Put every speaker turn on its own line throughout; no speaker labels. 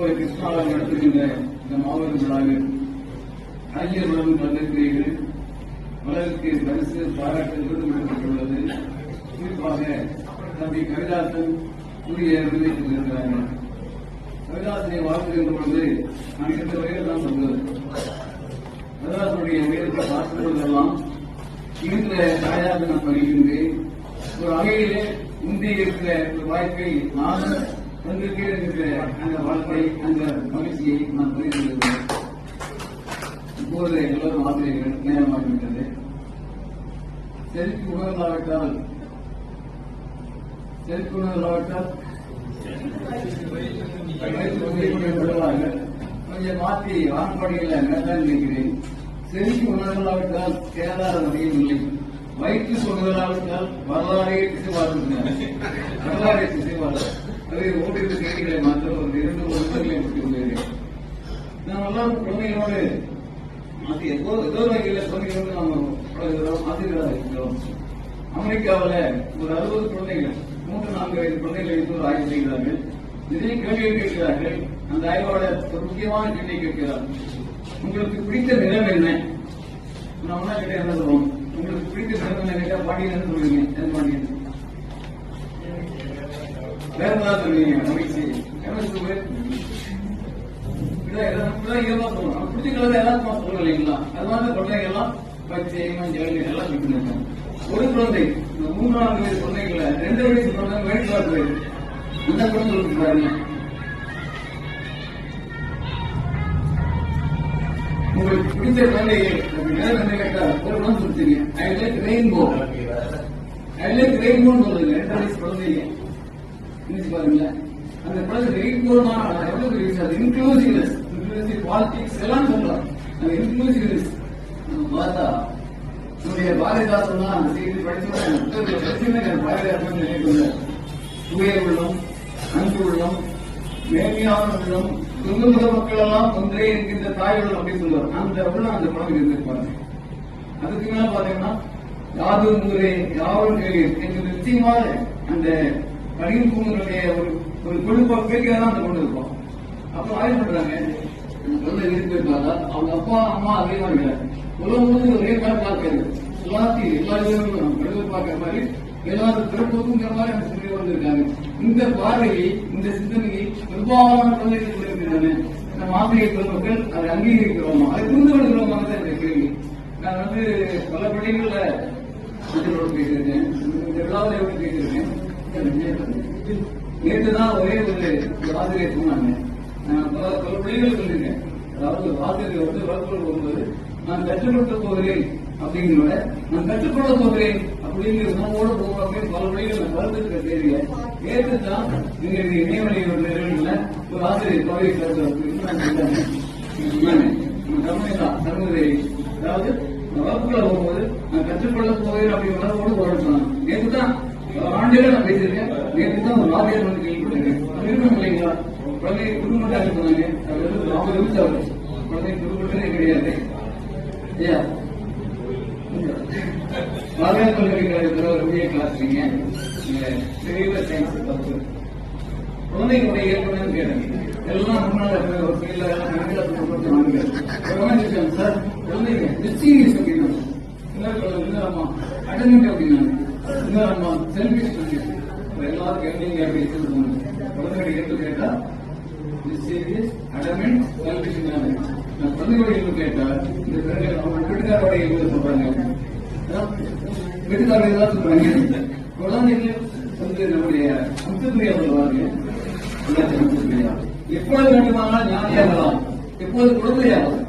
கோவை கிருஷ்ணாவில் நடத்துகின்ற இந்த மாபெரும் விழாவில் அறிஞர் உணவு வந்திருக்கிறீர்கள். உலகிற்கு பரிசு பாராட்டு விருது கொடுக்கப்பட்டுள்ளது. குறிப்பாக தம்பி கவிதாசன் கூறிய விருதை பெற்றிருக்கிறார்கள் கவிதாசனை வாழ்த்துகின்ற பொழுது நான் எந்த வகையில் தான் சொல்வது. கவிதாசனுடைய உயரத்தை பார்க்கும் பொழுதெல்லாம் இருந்த தாயாக நான் பணிகின்றேன். ஒரு வகையிலே முந்தி இருக்கிற ஒரு வாய்ப்பை நான் நானும் தந்திருக்கே இருக்கிற அந்த வாழ்க்கை அந்த மகிழ்ச்சியை நான் புரிந்து கொள்கிறேன் இப்போது எல்லோரும் ஆசிரியர்கள் நேரமாகிவிட்டது. செருக்கு உணர்ந்தாவிட்டால் செருக்கு உணர்ந்தாவிட்டால் கொஞ்சம் மாற்றி வான்பாடியில் மேதான் நினைக்கிறேன் செருக்கு உணர்ந்தாவிட்டால் இல்லை. வயிற்று சொல்வதாவிட்டால் வரலாறே திசை பார்த்துருந்தார் வரலாறே திசை அதை ஓட்டிருந்த கேள்விகளை மாற்ற ஒரு இரண்டு வருஷங்களை பற்றி உள்ளேன் எல்லாம் குழந்தைகளோடு அது ஏதோ ஏதோ வகையில் குழந்தைகளோடு நாம் பழகுகிறோம் ஆசிரியராக இருக்கிறோம் அமெரிக்காவில் ஒரு அறுபது குழந்தைகள் மூன்று நான்கு வயது குழந்தைகளை வைத்து ஒரு ஆய்வு செய்கிறார்கள். நிறைய கேள்விகள் கேட்கிறார்கள் அந்த ஆய்வாளர் ஒரு முக்கியமான கேள்வி கேட்கிறார். உங்களுக்கு பிடித்த நிறம் என்ன? நான் ஒன்றா கிட்ட என்ன சொல்லுவோம் உங்களுக்கு பிடித்த நிறம் என்ன? கேட்டால் பாண்டியன் என்ன சொல்லுவீங்க. என்ன பாண்டியன்? வேற ஏதாவது சொல்லுவீங்க மகிழ்ச்சி என்ன சொல்லுவேன் பிடிச்ச கலர் எல்லாம் சொல்லணும் இல்லைங்களா அது குழந்தைங்க எல்லாம் பச்சை மஞ்சள் எல்லாம் சொல்லிட்டு ஒரு குழந்தை இந்த மூணு நான்கு வயசு குழந்தைங்கள ரெண்டு வயசு குழந்தை வயசு வயசு அந்த குழந்தை சொல்லிட்டு பாருங்க உங்களுக்கு பிடிச்ச குழந்தைகள் நேரம் என்ன கேட்டா ஒரு குழந்தை சொல்லிட்டீங்க I like rainbow I like ரெயின்போன்னு சொல்லுங்க ரெண்டு வயசு குழந்தைங்க நினைச்சு பாருங்க அந்த குழந்தை ரெயின்போ தான் எவ்வளவு பெரிய விஷயம்? அது இன்க்ளூசிவ்னஸ் இன்க்ளூசிவ் பாலிடிக்ஸ் எல்லாம் சொல்லலாம் அந்த இன்க்ளூசிவ்னஸ் பார்த்தா நம்முடைய பாரதிதாசன் தான் அந்த செய்தி படிச்சு பாரதிதாசன் நினைக்கொள்ள உயர் உள்ளம் அன்பு உள்ளம் மேன்மையான உள்ளம் துன்புற மக்கள் எல்லாம் ஒன்றே இருக்கின்ற தாய் உள்ளம் அப்படின்னு சொல்லுவார் அந்த உள்ளம் அந்த குழந்தை இருந்திருப்பாங்க அதுக்கு மேல பாத்தீங்கன்னா யாதும் ஊரே யாரும் கேளீர் என்று நிச்சயமாக அந்த கடின பூங்களுடைய ஒரு ஒரு குழுப்ப தான் அந்த கொண்டு இருப்போம் அப்போ ஆய்வு பண்றாங்க. அந்த குழந்தை இருந்து போய் அவங்க அப்பா அம்மா அதே மாதிரி இல்லை. உலகம் முழுவதும் ஒரே மாதிரி பார்க்கறது. எல்லாத்தையும் எல்லா இதுவும் கடவுள் பார்க்கிற மாதிரி எல்லாரும் பிறப்புங்கிற மாதிரி அந்த சிந்தனை வந்திருக்காங்க இந்த பார்வையை இந்த சிந்தனையை பெரும்பாலான குழந்தைகள் இருக்கிறாங்க நம்ம ஆசிரியர் பெருமக்கள் அதை அங்கீகரிக்கிறோமா? அதை புரிந்து கொள்கிறோமா தான் என்னுடைய கேள்வி. நான் வந்து பல பள்ளிகள்ல பேசியிருக்கேன் இந்த விழாவில் எப்படி பேசியிருக்கேன் நேற்று தான் ஒரே ஒரு ஆசிரியர் சொன்னாங்க நான் பல பல பள்ளிகள் சொல்லியிருக்கேன் அதாவது ஆசிரியர் வந்து வகுப்புகள் போகும்போது நான் கற்றுக் கொடுக்க போகிறேன் அப்படிங்கிறத நான் கற்றுக்கொள்ள போகிறேன் அப்படிங்கிற உணவோட போகும் அப்படின்னு பல பிள்ளைகள் நான் கலந்துருக்க தேவைய நேற்று தான் எங்களுடைய இணையவழி ஒரு நிறுவனங்கள்ல ஒரு ஆசிரியர் தொகை சர்வதேவி அதாவது நான் வகுப்புல போகும்போது நான் கற்றுக்கொள்ள போகிறேன் அப்படி உணவோடு போறேன்னு நேற்று தான் ஆண்டுகள் நான் பேசியிருக்கேன் நேற்று தான் ஒரு ஆசிரியர் வந்து கேள்விப்பட்டிருக்கேன் இருக்கணும் இல்லைங்களா குழந்தை அது வந்து அவங்க குழந்தை குடும்பத்திலே கிடையாது. ஐயா ஒரு கிளாஸ் நீங்க தெரியல சயின்ஸ் தப்பு. குழந்தைகளுடைய கேட்டேன். எல்லாம் முன்னால ஒரு ஃபீல்ட்ல சார் குழந்தைங்க அப்படின்னா அட்டன்மெண்ட் இன்னொரு அம்மா செல்ஃபிஷ் எல்லாரும் கேட்டீங்க அப்படி சொல்லுவாங்க குழந்தைகள் இயல்பு கேட்டா மிஸ்டீரியஸ் அடமெண்ட் செல்ஃபிஷ் நான் குழந்தைகளுடைய இயல்பு கேட்டா இந்த பிறகு அவங்க வீட்டுக்காரோட இயல்பு சொல்றாங்க. வீட்டுக்காரர் தான் சொல்றாங்க. குழந்தைகள் வந்து நம்முடைய அம்சப்பிரியா சொல்லுவாங்க அம்சப்பிரியா எப்பொழுது வேண்டுமானாலும் ஞானியாகலாம் எப்போது குழந்தையாகலாம்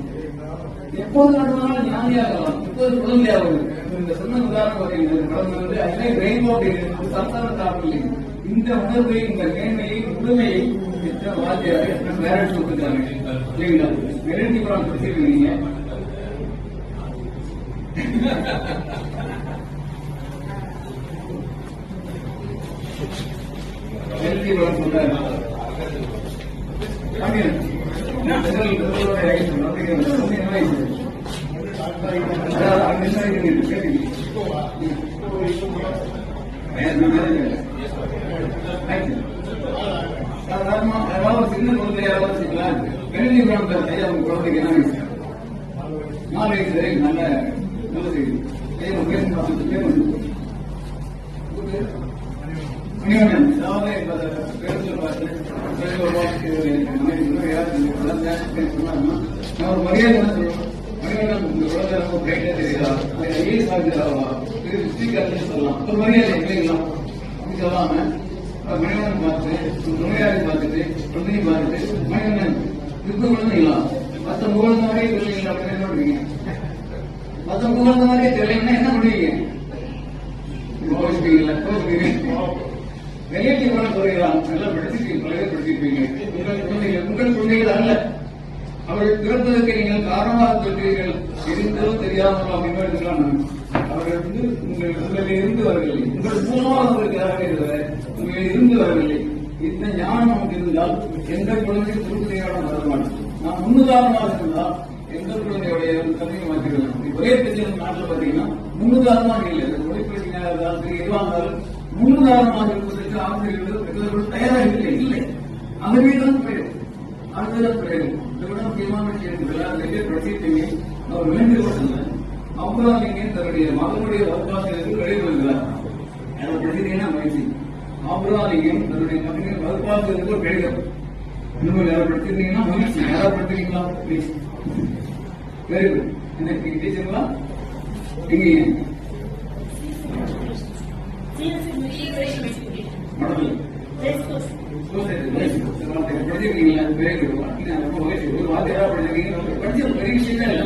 எப்போது வேண்டுமானாலும் ஞானியாகலாம் எப்போது குழந்தையாகலாம் இந்த சொன்ன உதாரணம் பார்த்தீங்கன்னா குழந்தை வந்து அதே ரெயின்போ அப்படின்னு சந்தான சாப்பிடலை. இந்த உணர்வை இந்த நேர்மையை முழுமையை எத்தனை வாத்தியார் எத்தனை பேரண்ட்ஸ் கொடுத்துருக்காங்க. இல்லைங்களா புறம் படிச்சிருக்கீங்க புறம் சொல்றாரு? ஏதாவது சின்ன குழந்தையாவது வச்சுக்கலாம் கணினி குழந்தை ஐயா குழந்தைக்கு என்ன வயசு நாலு வயசு வரைக்கும் நல்ல நல்ல செய்தி மரியாதை சொல்லுவேன் மணிவண்ணன் இந்த குழந்தை ரொம்ப பிரைட்டா தெரியுதா ஐஏஎஸ் ஆகுதாவா ஸ்பீக்கர் சொல்லலாம் ஒரு மரியாதை இல்லைங்களா அப்படி சொல்லாம அஹ் மணிவண்ணன் பார்த்துட்டு நோயாளி பார்த்துட்டு குழந்தையும் பார்த்துட்டு மணிவண்ணன் யுத்த குழந்தைங்களா மற்ற குழந்தை மாதிரியே தெரியலீங்களா அப்படின்னு என்ன பண்ணுவீங்க மற்ற குழந்தை மாதிரியே தெரியலன்னா என்ன பண்ணுவீங்க கோவிச்சுப்பீங்களா கோவிச்சுப்பீங்க ரிலேட்டிவ் கூட சொல்லிடலாம் நல்லா படிச்சிருக்கீங்க பழைய படிச்சிருப்பீங்க உங்கள் குழந்தைகள் உங்கள் குழந்தைகள் அல்ல அவர்கள் பிறந்ததற்கு நீங்கள் காரணமாக இருக்கிறீர்கள் தெரிந்தோ தெரியாமலோ அப்படின்னு இருக்கலாம் அவர்கள் வந்து உங்கள் உங்களில் இருந்து வரவில்லை. உங்கள் மூலமாக வந்திருக்கிறார்கள் தவிர உங்களில் இருந்து வரவில்லை. இந்த ஞானம் நமக்கு இருந்தால் எந்த குழந்தை திருப்பதியான வருவான் நான் முன்னுதாரணமாக இருந்தால் எந்த குழந்தையுடைய தன்மையை மாற்றிடலாம் ஒரே பிரச்சனை நாட்டில் பார்த்தீங்கன்னா முன்னுதாரணமாக இல்லை. ஒளிப்பதினாக இருந்தாலும் சரி எதுவாக இருந்தாலும் முன்னுதாரணமாக இருப்பதற்கு ஆசிரியர்கள் பெற்றோர்கள் தயாராக இல்லை. இல்லை. அதுவே தான் பிரயோகம் அதுதான் பிரயோகம் இதை விட முக்கியமான விஷயம் இருக்குல்ல அதை பேர் படிச்சிருப்பீங்க அவர் இல்லை அப்புறம் நீங்க தன்னுடைய மகனுடைய வகுப்பாசிரியருக்கு அதை படிச்சிருக்கீங்கன்னா மகிழ்ச்சி அப்புறம் நீங்க தன்னுடைய மகனின் வகுப்பாசிரியருக்கு ஒரு கடிதம் இன்னும் படிச்சிருக்கீங்கன்னா மகிழ்ச்சி யாராவது படிச்சிருக்கீங்களா ப்ளீஸ் வெரி குட் என்ன டீச்சருங்களா எங்க மடத்தில் பெரிய விஷயமே இல்ல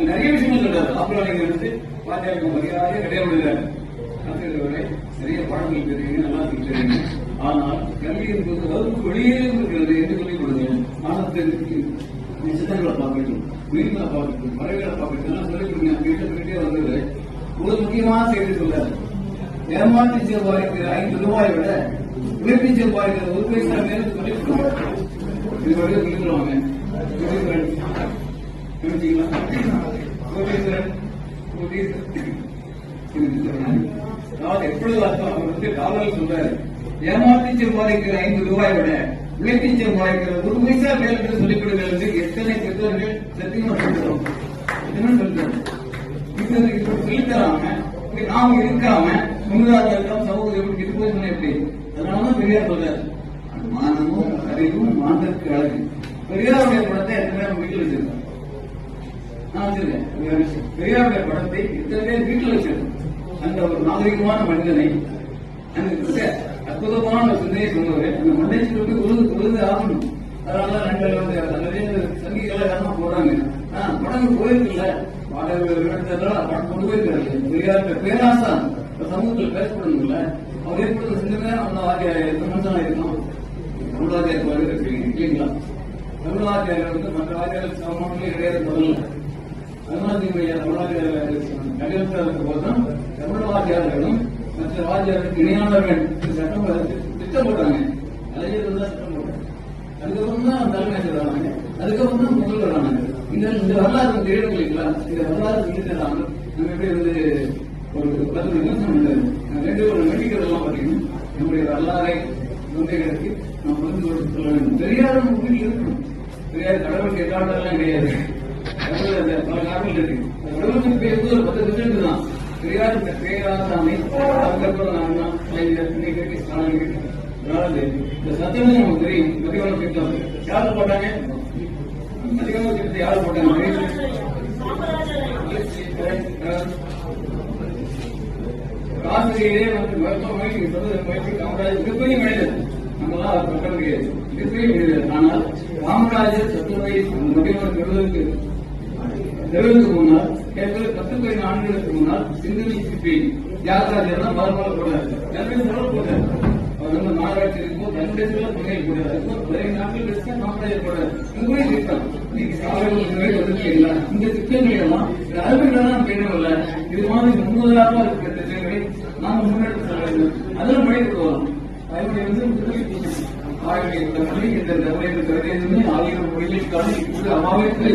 நிறைய விஷயங்கள் சொல்றாரு அப்புறம் நீங்க வந்து வாத்தியாருக்கு மரியாதையே கிடையாது ஆசிரியர்களே நிறைய பாடங்கள் தெரியுங்க நல்லா தெரியுங்க ஆனால் கல்வி என்பது வகுப்பு வெளியே இருக்கிறது என்று சொல்லிக் கொடுங்க மாணவர்களுக்கு சித்தங்களை பார்க்கட்டும் உயிர்களை பார்க்கட்டும் மறைகளை பார்க்கட்டும் எல்லாம் சொல்லிக் கொடுங்க வீட்டில் போயிட்டே வந்தது ஒரு முக்கியமான செய்தி சொல்றாரு ஏமாற்றி செவ்வாய்க்கு ஐந்து ரூபாயை விட உயர்த்தி செவ்வாய்க்கு ஒரு பைசா மேலும் சொல்லிக் கொடுங்க இது வரையும் சொல்லிக் தருவாங்க அதாவது எப்பொழுது அர்த்தம் அவர் வந்து டாலர் சொல்றாரு ஏமாற்றி செவ்வாய்க்கிற ஐந்து ரூபாய் விட உழைப்பி செவ்வாய்க்கிற ஒரு பைசா மேல் என்று சொல்லிக் என்று எத்தனை பெற்றோர்கள் சத்தியமா சொல்கிறோம் என்ன சொல்றோம் இது நாம இருக்காம சமூகம் எப்படி எப்படி அதனாலதான் பெரியார் சொல்றாரு மானமும் அறிவும் மாந்தற்கு அழகு பெரியாருடைய படத்தை எத்தனை பேர் வீட்டில் வச்சிருக்காங்க? நான் வச்சிருக்கேன் பெரியாருடைய படத்தை இத்தனை பேர் வீட்டில் வச்சிருக்கேன் அந்த ஒரு நாகரிகமான மனிதனை அந்த அற்புதமான ஒரு சிந்தனையை சொன்னவர் அந்த மண்டேஸ்வரி போய் உழுது உழுது ஆகணும். அதனால ரெண்டு வந்து நிறைய சங்கி கலாச்சாரமா போறாங்க ஆனா படம் போயிருக்குல்ல பாடல்கள் படம் கொண்டு போயிருக்காரு பெரியாருடைய பேராசான் இந்த சமூகத்தில் பேசப்படணும்ல. அவர் ஏற்படுத்த சிந்தனை அந்த வாக்கிய எத்தனை மனுஷனா இருக்கணும். வருகை இருக்கீங்க இல்லைங்களா தமிழ்வாதியார் வந்து மற்ற வாத்தியாருக்கு சமமானே கிடையாது முதல்ல தமிழ்நாட்டினுடைய தமிழ்வாதியார் கல்யாணத்திற்கு போதும் தமிழ்வாதியார்களும் மற்ற வாத்தியாருக்கு இணையானவர்கள் சட்டம் திட்டம் போட்டாங்க கலைஞர்கள் தான் சட்டம் போட்டாங்க. அதுக்கப்புறம் தான் தலைமை செய்வாங்க அதுக்கப்புறம் தான் முதல் வராங்க. இந்த இந்த வரலாறு தெரியும் இல்லைங்களா? இந்த வரலாறு சொல்லி நம்ம எப்படி வந்து ஒரு பத்து நிமிஷம் ரெண்டு ஒரு நடிகர் எல்லாம் பார்த்தீங்கன்னா நம்முடைய வரலாறை முந்தைய நாம் வந்து கொடுத்து சொல்ல வேண்டும் தெரியாத நம்ம இருக்கணும் தெரியாத கடவுள் கேட்டாண்டெல்லாம் கிடையாது. கடவுள் பல காரணங்கள் இருக்கு. கடவுளுக்கு பேசுவது ஒரு பத்து ரிசல்ட் தான் தெரியாத பேராசாமி அதுக்கப்புறம் நான் தான் இந்த நமக்கு தெரியும். மதிவான திட்டம் யாரு போட்டாங்க? மதிவான திட்டத்தை யாரு போட்டாங்க? வந்து மருத்துவமனை சொல்றது காமராஜர் மிகப்பெரிய மனிதர். நம்மளாம் அவர் முடியாது ஆனால் காமராஜர் சத்துணவை மதிவான பெறுவதற்கு முன்னால் ஏற்கனவே பத்து ஆண்டுகளுக்கு முன்னால் சிந்தனை சிற்பி தியாகராஜர் தான் பரவாயில்ல போட்டார் நிறைய அவர் வந்து மாநகராட்சி இருக்கும்போது தன்னுடைய சொல்ல நாட்கள் காமராஜர் திட்டம் சாலைகள் இந்த திட்டங்கள் எல்லாம் இந்த அறிவியல் தான் இது மாதிரி முன்னுதாரணமா இருக்கிற திட்டங்களை நாம முன்னெடுத்து செல்ல வேண்டும். அதெல்லாம் படித்து வரலாம் அதனுடைய வந்து ஆயிரத்தி மொழி இந்த தமிழக கவிதையுமே ஆயிரம் மொழிகளுக்கான இப்போது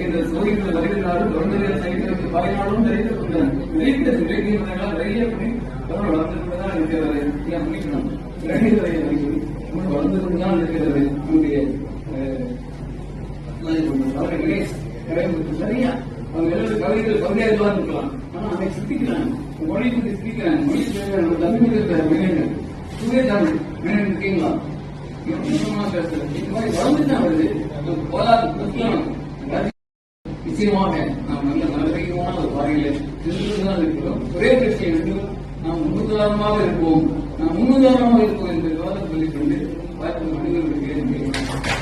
இந்த சோதிகள் வருகிறார்கள் தொடர்ந்து சைக்கிளுக்கு பதினாலும் தெரிவித்துக் நிறைய இலக்கியங்களால் நிறைய பண்ணி வளர்ந்து இருக்கிறது ஏன் நிறைய நிறைய இருக்கிறது நம்முடைய அஹ், அவரை கணேஷ் கலைஞருக்கு சரியா அவங்க எல்லாரும் கவிதைகள் கவிதையாக இருக்கலாம் ஆனா அதை சித்திக்கிறாங்க மொழி பற்றி சித்திக்கிறாங்க மொழி தேவையான நம்ம தமிழ் மீடியத்தில் மிகங்கள் தூய தமிழ் மிகங்கள் இருக்கீங்களா இவங்க பேசுறது இந்த மாதிரி வளர்ந்துதான் வருது போதாது முக்கியம் நிச்சயமாக நாம் நல்ல நல்ல ஒரு பாதையில் இருக்கிறோம் ஒரே பிரச்சனை நாம் முன்னுதாரணமாக இருப்போம் நாம் முன்னுதாரணமாக இருப்போம் என்று விவாதம் கொண்டு வாய்ப்பு மனிதர்களுக்கு